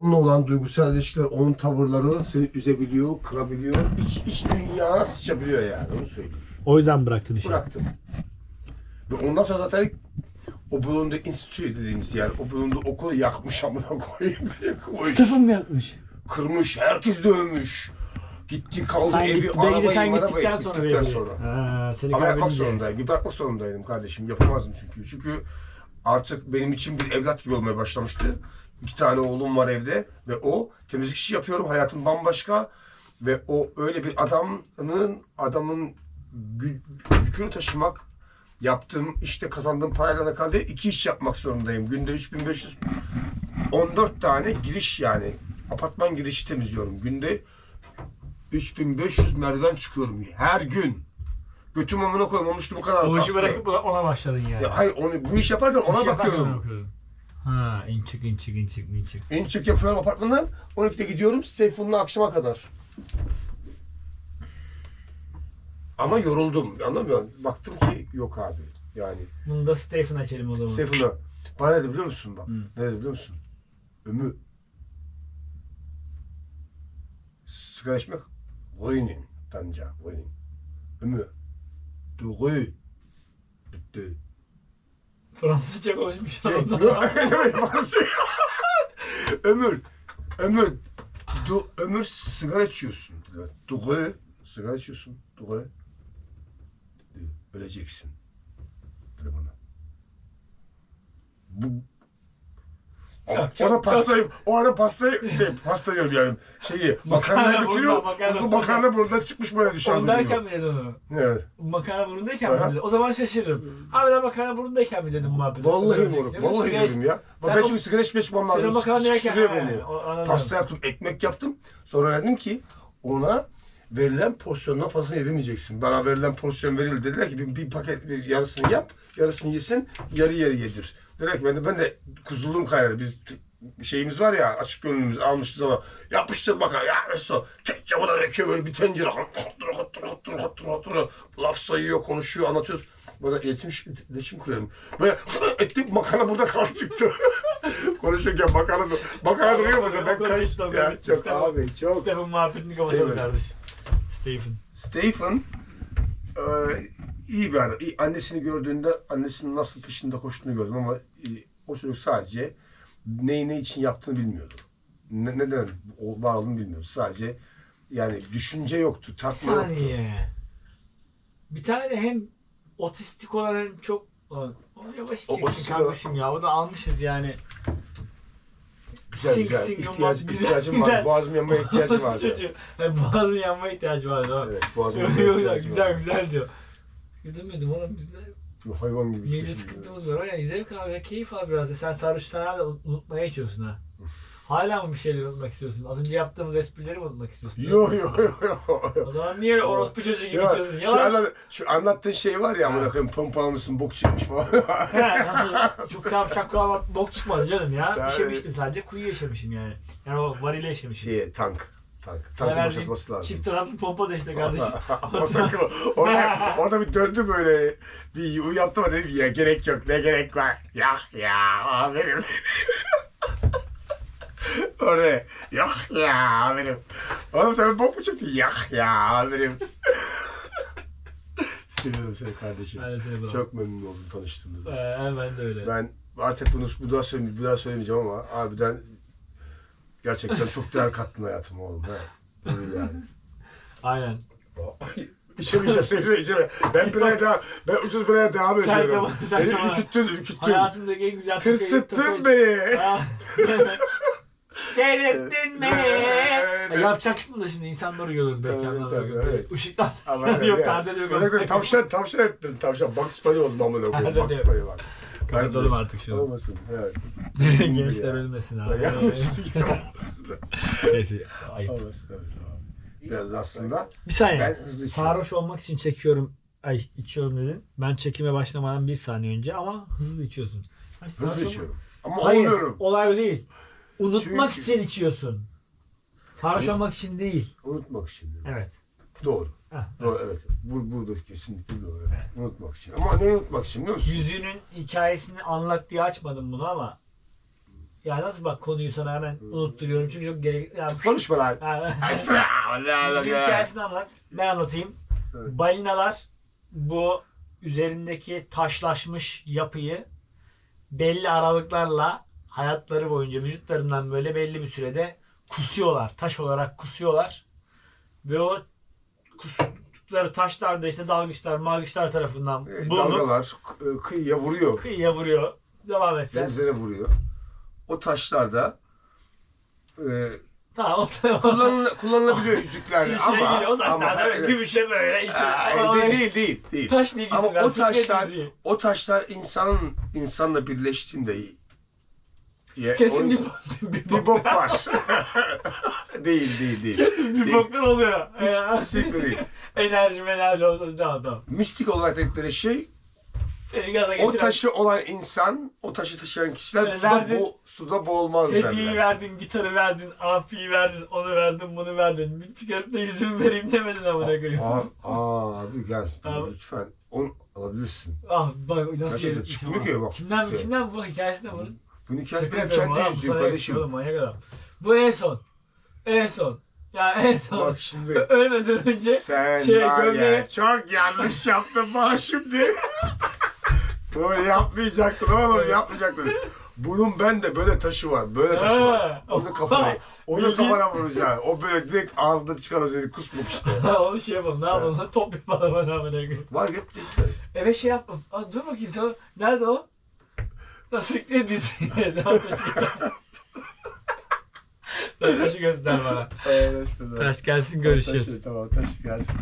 Onunla olan duygusal ilişkiler, onun tavırları seni üzebiliyor, kırabiliyor. İç, iç dünyana sıçabiliyor yani onu söyleyeyim. O yüzden bıraktın işi. Bıraktım. Ve ondan sonra zaten o bulunduğu enstitü dediğimiz yer, o bulunduğu okulu yakmış amına koyayım. Koymuş, Stefan mı yapmış? Kırmış, herkes dövmüş. Gitti kaldı Sen, evi, git, arabayı, belki de sen arabayı gittikten sonra gittikten belli. sonra. Ha, seni Ama yapmak kaybedince. zorundayım. Bir bırakmak zorundaydım kardeşim. Yapamazdım çünkü. Çünkü artık benim için bir evlat gibi olmaya başlamıştı. İki tane oğlum var evde ve o temizlik işi yapıyorum. Hayatım bambaşka ve o öyle bir adamın adamın yükünü taşımak yaptığım işte kazandığım parayla alakalı değil, iki iş yapmak zorundayım. Günde 3514 tane giriş yani apartman girişi temizliyorum. Günde 3500 merdiven çıkıyorum her gün. Götüm amına koymamıştı bu kadar. O işi bırakıp ona başladın yani. Ya hayır onu bu iş yaparken ona İş bakıyorum. Ha in çık in çık in çık in çık. En çık yapıyorum apartmandan. 12'de gidiyorum Stephen'la akşama kadar. Ama yoruldum. Anlamıyor musun? Baktım ki yok abi. Yani Bunu da Stephen açalım o zaman. Stephen'a bana ne dedi biliyor musun bak? Hı. Ne dedi biliyor musun? Ömü sigara içmek Ruinin. Tanca. Ruinin. Ömü. Du rue. Fransızca konuşmuş ömür, ömür, du, ömür sigara içiyorsun. Dure, sigara içiyorsun. Dedi, Öleceksin. Dedi bana. Bu ama ona pastayı, o ara pastayı, şey, pasta yiyorum yani. Şeyi, makarnayı Makarna götürüyor. burada, makarna Uzun burada. makarna burada çıkmış böyle dışarıda Ondayken mi dedin onu? Evet. Makarna burundayken mi dedin? O zaman şaşırırım. Abi ben makarna burundayken mi dedim muhabbeti? Vallahi moruk, vallahi dedim ya. Bak Sen ben o- çünkü sigara içme içmem Sen o lazım. makarna yerken beni. Pasta yaptım, ekmek yaptım. Sonra dedim ki ona verilen porsiyondan fazla yedemeyeceksin. Bana verilen porsiyon verildi. Dediler ki bir, bir paket bir yarısını yap, yarısını yesin, yarı yarı yedir. Dediler ki ben de, ben de kuzuluğum kaynadı. Biz şeyimiz var ya açık gönlümüz almışız ama yapıştır bakalım. Ya Reso ketçapı da döküyor böyle bir tencere. Hattır hattır hattır hattır hattır laf sayıyor konuşuyor anlatıyoruz. Burada iletişim, iletişim kuruyorum. Böyle ettik makarna burada kan çıktı. Konuşurken makarna makarna duruyor burada. Ben O kadar karış işte, ya çok Stefan- abi çok. Stephen muhabbetini kapatalım kardeşim. Stephen. Stephen e, iyi bir adam. İyi, Annesini gördüğünde annesinin nasıl peşinde koştuğunu gördüm ama e, o çocuk sadece neyi ne için yaptığını bilmiyordu. Ne, neden var olduğunu bilmiyordu. Sadece yani düşünce yoktu, Bir takma yoktu. saniye. Bir tane de hem otistik olan hem çok... Onu yavaş otistik kardeşim ya. O da almışız yani. Güzel Sing güzel. sing İhtiyaç, olmaz. ihtiyacım Güzel. var. Boğazım yanmaya ihtiyacı var. Çocuğu. Yani boğazın yanma ihtiyacı var. Tamam. Evet, boğazım yok, ihtiyacı güzel var. güzel diyor. Yudemedim oğlum biz de Hayvan gibi mide sıkıntımız var. Yani zevk ve keyif al biraz da. Sen sarhoştan hala unutmaya içiyorsun ha. Hala mı bir şeyleri unutmak istiyorsun? Az önce yaptığımız esprileri mi unutmak istiyorsun? Yo yo yo yo. O zaman niye orospu çocuğu gibi Ya, içiyorsun? şu, Yavaş. anlat, şu anlattığın şey var ya amına koyayım pompalamışsın bok çıkmış falan. He, nasıl? Çok tam şakla bok çıkmadı canım ya. Yani- İşemiştim sadece. Kuyu yaşamışım yani. Yani o varile yaşamışım. Şeye tank. Tank. Tankın verdiğim boşaltması lazım. Çift taraflı pompa da işte kardeşim. o tankı orada, orada bir döndü böyle. Bir uyattı ama dedi ki ya gerek yok ne gerek var. Yak ya amirim. orada yak ya amirim. Oğlum sen bok mu çektin? Yak ya amirim. Seviyorum seni kardeşim. Ben de seni. Çok memnun oldum tanıştığımızda. Ee, ben de öyle. Ben artık bunu bu daha, söyle, bir daha söylemeyeceğim ama harbiden gerçekten çok değer kattın hayatıma oğlum. He. Yani. Aynen. İçemeyeceğim seni içeme. Ben biraya devam, ben ucuz biraya devam Sen ediyorum. de- sen Beni de- ürküttün, ürküttün. Hayatımdaki en güzel Tırsıttın beni. beni. Evet. Ya Yapacaktım da şimdi insanları görüyoruz belki Evet, anlamıyor. tabii, evet. Işıklar yok perde de yok. Böyle tavşan, tavşan ettin. Tavşan, Bugs Bunny oldum amına koyayım. Perde Bugs yok. Bunny bak. Kapatalım artık şunu. Olmasın, evet. Gençler ölmesin abi. Yanlışlık Neyse ayıp. Olmasın, evet. Biraz aslında Bir saniye. ben hızlı içiyorum. Sarhoş olmak için çekiyorum. Ay içiyorum dedin. Ben çekime başlamadan bir saniye önce ama hızlı içiyorsun. Ay, sarhoş Hızlı olma- içiyorum. Ama Hayır, olmuyorum. olay o değil. Unutmak Çünkü- için içiyorsun. Sarhoş Unut- olmak için değil. Unutmak için. Evet. Doğru. Heh, Doğru evet. Bur burada kesinlikle doğru. Evet. Unutmak için. Ama ne unutmak için biliyor musun? Yüzüğünün hikayesini anlat diye açmadım bunu ama Ya nasıl bak konuyu sana hemen unutturuyorum çünkü çok gerek... Yani, Konuşma lan. Allah Allah Yüzün ya. hikayesini anlat. Ben anlatayım. Evet. Balinalar bu üzerindeki taşlaşmış yapıyı belli aralıklarla hayatları boyunca vücutlarından böyle belli bir sürede kusuyorlar. Taş olarak kusuyorlar. Ve o kustukları taşlar da işte dalgıçlar, malgıçlar tarafından E, bulunup Dalgalar e, kıyıya vuruyor. kıyıya vuruyor. Devam et sen. Denizlere vuruyor. O taşlar da e, Tamam. kullanıl- kullanılabiliyor yüzüklerde şey ama, geliyor. O taşlar ama da gümüşe böyle işte. Ona- değil, değil değil değil. Taş bilgisi Ama o taşlar o taşlar insanın insanla birleştiğinde ya, Kesin bir, bir, bir bok var. değil değil değil. Kesin bir boklar oluyor. Hiç kesinlikle değil. enerji enerji olsa tamam tamam. Mistik olarak dedikleri şey Seni gaza o getiren taşı olan insan, o taşı taşıyan kişiler Böyle suda, verdin- bo suda boğulmaz hediyeyi derler. verdin, gitarı verdin, amfiyi verdin, onu verdin, bunu verdin. Bir çıkarıp da yüzümü vereyim demedin amına koyayım. Aa, aa abi gel Abi. lütfen. Onu alabilirsin. Ah bak nasıl Gerçekten yeritmiş çıkmıyor ki bak Kimden, işte. kimden bu hikayesi ne bunun? Bunu kendi, Şaka benim yapıyorum kendi bu yüzüğüm sana kardeşim. oğlum, manyak adam. Bu en son. En son. Ya en son. Bak şimdi. Ölmeden önce Sen şey, var ya gömleğe- çok yanlış yaptın bana şimdi. Böyle yapmayacaktın oğlum yapmayacaktın. Bunun bende böyle taşı var. Böyle taşı var. Ha. Onu kafana, onu Bildiğin- kafana vuracaksın. O böyle direkt ağzında çıkar o seni kusmuk işte. onu şey yapalım. Ne yapalım? Top yapalım amına koyayım. Var git git. Eve şey yapmam. Aa, dur bakayım sana. Nerede o? Nasıl ne diyorsun? Taşı göster bana. Taş gelsin görüşürüz. Tamam taşı gelsin.